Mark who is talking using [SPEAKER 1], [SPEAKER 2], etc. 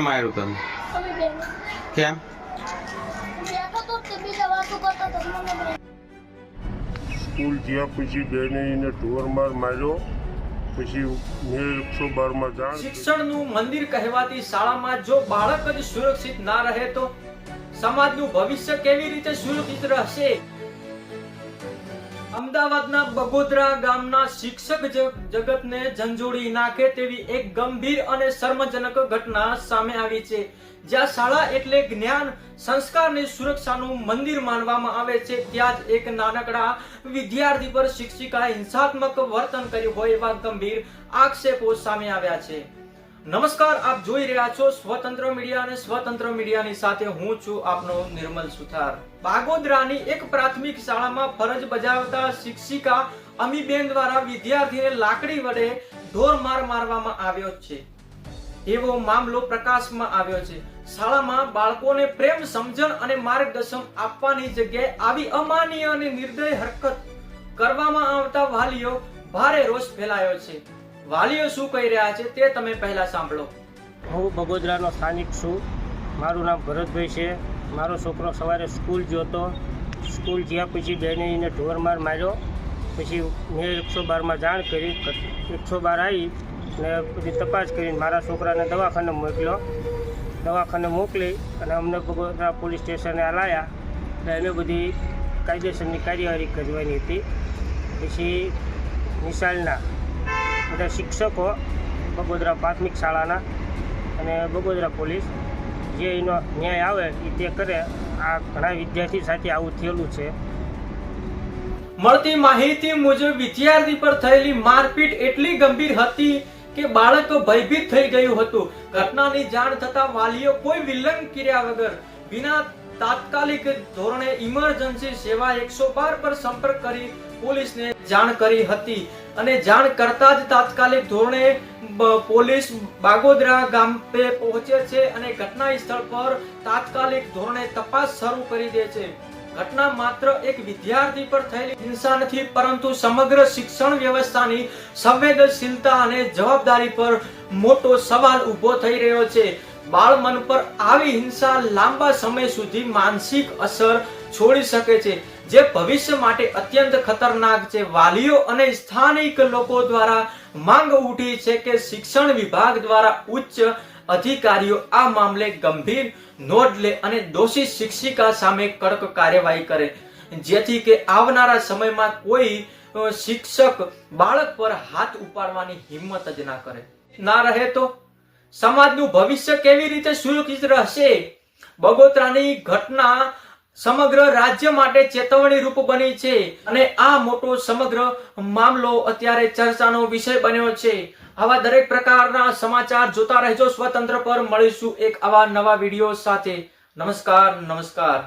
[SPEAKER 1] માર્યું તમે કેમ?
[SPEAKER 2] સ્કૂલ જ્યાં પછી બેને એને ઢોર માર માર્યો પછી મેં એકસો બારમાં જાણ
[SPEAKER 3] શિક્ષણનું મંદિર કહેવાતી શાળામાં જો બાળક જ સુરક્ષિત ના રહે તો સમાજનું ભવિષ્ય કેવી રીતે સુરક્ષિત રહેશે? અમદાવાદના બગોદરા ગામના શિક્ષક જગતને ઝંઝોડી નાખે તેવી એક ગંભીર અને શર્મજનક ઘટના સામે આવી છે. જ્યાં શાળા એટલે જ્ઞાન, સંસ્કારની સુરક્ષાનું મંદિર માનવામાં આવે છે. ત્યાં જ એક નાનકડા વિદ્યાર્થી પર શિક્ષિકાએ હિંસાત્મક વર્તન કર્યું હોય એવા ગંભીર આક્ષેપો સામે આવ્યા છે. નમસ્કાર, આપ જોઈ રહ્યા છો સ્વતંત્ર મીડિયા અને સ્વતંત્ર મીડિયાની સાથે હું છું આપનો નિર્મલ સુથાર. બાગોદરાની એક પ્રાથમિક શાળામાં ફરજ બજાવતા શિક્ષિકા અમીબેન દ્વારા વિદ્યાર્થીને લાકડી વડે ઢોર માર મારવામાં આવ્યો છે. એવો મામલો પ્રકાશમાં આવ્યો છે. શાળામાં બાળકોને પ્રેમ, સમજણ અને માર્ગદર્શન આપવાની જગ્યાએ આવી અમાનીય અને નિર્દય હરકત કરવામાં આવતા વાલીઓ ભારે રોષ ફેલાયો છે. વાલીઓ શું કહી રહ્યા છે તે તમે પહેલા સાંભળો.
[SPEAKER 4] હું બગોદરાનો સ્થાનિક છું. મારું નામ ભરતભાઈ છે. મારો છોકરો સવારે સ્કૂલ ગયો હતો. સ્કૂલ જ્યાં પછી બેને એને ઢોરમાર માર્યો. પછી મેં એકસો બારમાં જાણ કરી. એકસો બાર આવી ને બધી તપાસ કરીને મારા છોકરાને દવાખાને મોકલ્યો. દવાખાને મોકલી અને અમને બગોદરા પોલીસ સ્ટેશને લાવ્યા એટલે અમે બધી કાયદેસરની કાર્યવાહી કરવાની હતી. પછી નિશાળના બધા શિક્ષકો બગોદરા પ્રાથમિક શાળાના અને બગોદરા પોલીસ જે એનો ન્યાય આવે એ તે કરે. આ ઘણા વિદ્યાર્થી સાથે આવું થયેલું છે.
[SPEAKER 3] મળતી માહિતી મુજબ વિદ્યાર્થી પર થયેલી મારપીટ એટલી ગંભીર હતી કે બાળક ભયભીત થઈ ગયું હતું. ઘટનાની જાણ થતા વાલીઓ કોઈ વિલંબ કર્યા વગર વિના તાત્કાલિક ધોરણે ઇમરજન્સી સેવા એકસો બાર પર સંપર્ક કરી પોલીસને જાણ કરી હતી. અને જાણ કરતા જ તાત્કાલિક ધોરણે પોલીસ બાગોદરા ગામે પહોંચે છે અને ઘટના સ્થળ પર તાત્કાલિક ધોરણે તપાસ શરૂ કરી દે છે. ઘટના માત્ર એક વિદ્યાર્થી પર થયેલી હિંસા નથી, પરંતુ સમગ્ર શિક્ષણ વ્યવસ્થાની સંવેદનશીલતા અને જવાબદારી પર મોટો સવાલ ઊભો થઈ રહ્યો છે. બાળ મન પર આવી હિંસા લાંબા સમય સુધી માનસિક અસર છોડી શકે છે. જે ભવિષ્ય માટે અત્યંત ખતરનાક છે. વાલીઓ અને સ્થાનિક લોકો દ્વારા માંગ ઉઠી છે કે શિક્ષણ વિભાગ દ્વારા ઉચ્ચ અધિકારીઓ આ મામલે ગંભીર નોંધ લે અને દોષી શિક્ષિકા સામે કડક કાર્યવાહી કરે. જેથી કે આવનારા સમયમાં કોઈ શિક્ષક બાળક પર હાથ ઉપાડવાની હિંમત જ ના કરે. ના રહે તો સમાજનું ભવિષ્ય કેવી રીતે સુરક્ષિત રહેશે? બગોતરાની ઘટના સમગ્ર રાજ્ય માટે ચેતવણી રૂપ બની છે અને આ મોટો સમગ્ર મામલો અત્યારે ચર્ચાનો વિષય બન્યો છે. આવા દરેક પ્રકારના સમાચાર જોતા રહેજો સ્વતંત્ર પર. મળીશું એક આવા નવા વીડિયો સાથે. નમસ્કાર નમસ્કાર.